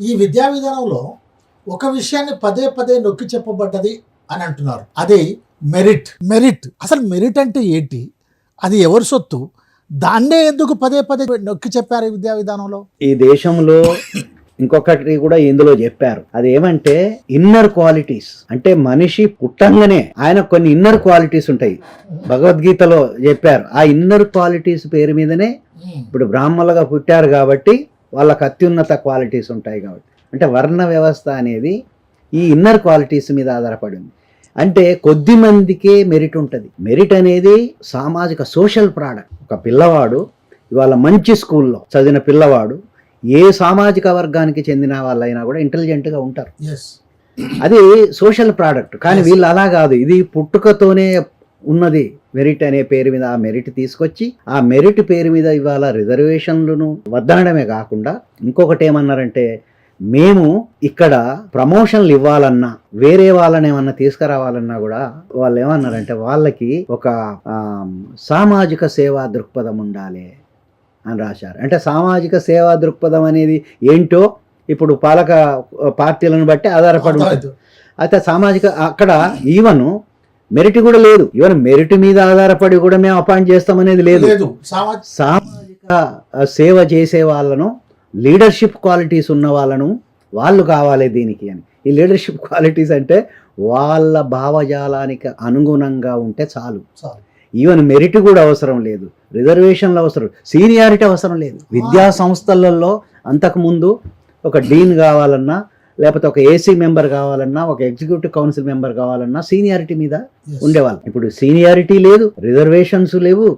ఈ విద్యా విధానంలో ఒక విషయాన్ని పదే పదే నొక్కి చెప్పబడ్డది అని అంటున్నారు. అది మెరిట్. మెరిట్. అసలు మెరిట్ అంటే ఏంటి? అది ఎవరి సొత్తు? దాన్నే ఎందుకు పదే పదే నొక్కి చెప్పారు ఈ విద్యా విధానంలో? ఈ దేశంలో ఇంకొకటి కూడా ఇందులో చెప్పారు. అది ఏమంటే ఇన్నర్ క్వాలిటీస్ అంటే మనిషి పుట్టంగానే ఆయన కొన్ని ఇన్నర్ క్వాలిటీస్ ఉంటాయి. భగవద్గీతలో చెప్పారు. ఆ ఇన్నర్ క్వాలిటీస్ పేరు మీదనే ఇప్పుడు బ్రాహ్మణులుగా పుట్టారు కాబట్టి వాళ్ళకి అత్యున్నత క్వాలిటీస్ ఉంటాయి కాబట్టి. అంటే వర్ణ వ్యవస్థ అనేది ఈ ఇన్నర్ క్వాలిటీస్ మీద ఆధారపడి ఉంది. అంటే కొద్ది మందికే మెరిట్ ఉంటుంది. మెరిట్ అనేది సామాజిక సోషల్ ప్రోడక్ట్ ఒక పిల్లవాడు ఇవాళ మంచి స్కూల్లో చదివిన పిల్లవాడు ఏ సామాజిక వర్గానికి చెందిన వాళ్ళైనా కూడా ఇంటెలిజెంట్గా ఉంటారు. అది సోషల్ ప్రోడక్ట్ కానీ వీళ్ళు అలా కాదు. ఇది పుట్టుకతోనే ఉన్నది. మెరిట్ అనే పేరు మీద ఆ మెరిట్ తీసుకొచ్చి ఆ మెరిట్ పేరు మీద ఇవాళ రిజర్వేషన్లను వద్దనడమే కాకుండా ఇంకొకటి ఏమన్నారంటే మేము ఇక్కడ ప్రమోషన్లు ఇవ్వాలన్నా వేరే వాళ్ళని ఏమన్నా తీసుకురావాలన్నా కూడా వాళ్ళు ఏమన్నారంటే వాళ్ళకి ఒక సామాజిక సేవా దృక్పథం ఉండాలి అని రాశారు. అంటే సామాజిక సేవా దృక్పథం అనేది ఏంటో ఇప్పుడు పాలక పార్టీలను బట్టి ఆధారపడి ఉంటుంది. అయితే సామాజిక అక్కడ ఈవెన్ మెరిట్ కూడా లేదు. ఈవెన్ మెరిట్ మీద ఆధారపడి కూడా మేము అపాయింట్ చేస్తామనేది లేదు. లేదు. సామాజిక సేవ చేసే వాళ్ళను లీడర్షిప్ క్వాలిటీస్ ఉన్న వాళ్ళను వాళ్ళు కావాలి దీనికి అని. ఈ లీడర్షిప్ క్వాలిటీస్ అంటే వాళ్ళ భావజాలానికి అనుగుణంగా ఉంటే చాలు. చాలు. ఈవెన్ మెరిట్ కూడా అవసరం లేదు. రిజర్వేషన్లు అవసరం. సీనియారిటీ అవసరం లేదు. విద్యా సంస్థలలో అంతకుముందు ఒక డీన్ కావాలన్నా లేకపోతే ఒక ఏసీ మెంబర్ కావాలన్నా ఒక ఎగ్జిక్యూటివ్ కౌన్సిల్ మెంబర్ కావాలన్నా సీనియారిటీ మీద. ఉండేవాళ్ళు. ఇప్పుడు సీనియారిటీ లేదు రిజర్వేషన్స్ లేవు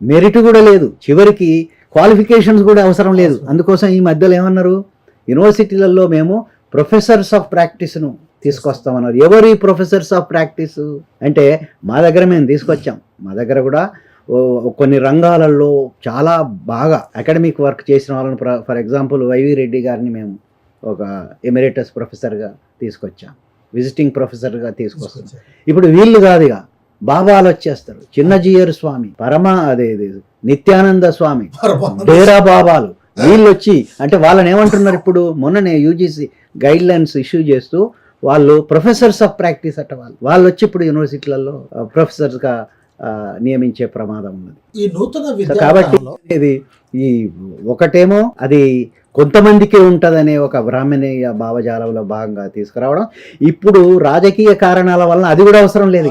మెరిట్ కూడా లేదు. చివరికి క్వాలిఫికేషన్స్ కూడా అవసరం లేదు. అందుకోసం ఈ మధ్యలో ఏమన్నారు? యూనివర్సిటీలలో మేము ప్రొఫెసర్స్ ఆఫ్ ప్రాక్టీస్ను తీసుకొస్తామన్నారు. ఎవరు ప్రొఫెసర్స్ ఆఫ్ ప్రాక్టీస్ అంటే మా దగ్గర మేము తీసుకొచ్చాం. మా దగ్గర కూడా కొన్ని రంగాలలో చాలా బాగా అకాడమిక్ వర్క్ చేసిన వాళ్ళని. ఫర్ ఎగ్జాంపుల్ వైవి రెడ్డి గారిని మేము ఒక ఎమిరేటస్ ప్రొఫెసర్గా తీసుకొచ్చాం. విజిటింగ్ ప్రొఫెసర్గా తీసుకొస్తాం. ఇప్పుడు వీళ్ళు కాదు ఇక. బాబాలు వచ్చేస్తారు. చిన్నజీయర్ స్వామి. పరమ అదే నిత్యానంద స్వామి. డేరా బాబాలు. వీళ్ళు వచ్చి అంటే వాళ్ళని ఏమంటున్నారు ఇప్పుడు? మొన్ననే యూజీసీ గైడ్ లైన్స్ ఇష్యూ చేస్తూ వాళ్ళు ప్రొఫెసర్స్ ఆఫ్ ప్రాక్టీస్ అట్ట వాళ్ళు. వాళ్ళు వచ్చి ఇప్పుడు యూనివర్సిటీలలో ప్రొఫెసర్స్గా ఆ, నియమించే ప్రమాదం ఉన్నది. ఈ నూతన కాబట్టి ఇది ఈ ఒకటేమో అది కొంతమందికే ఉంటుందనే ఒక బ్రాహ్మణీయ భావజాలంలో భాగంగా తీసుకురావడం. ఇప్పుడు రాజకీయ కారణాల వలన అది కూడా అవసరం లేదు.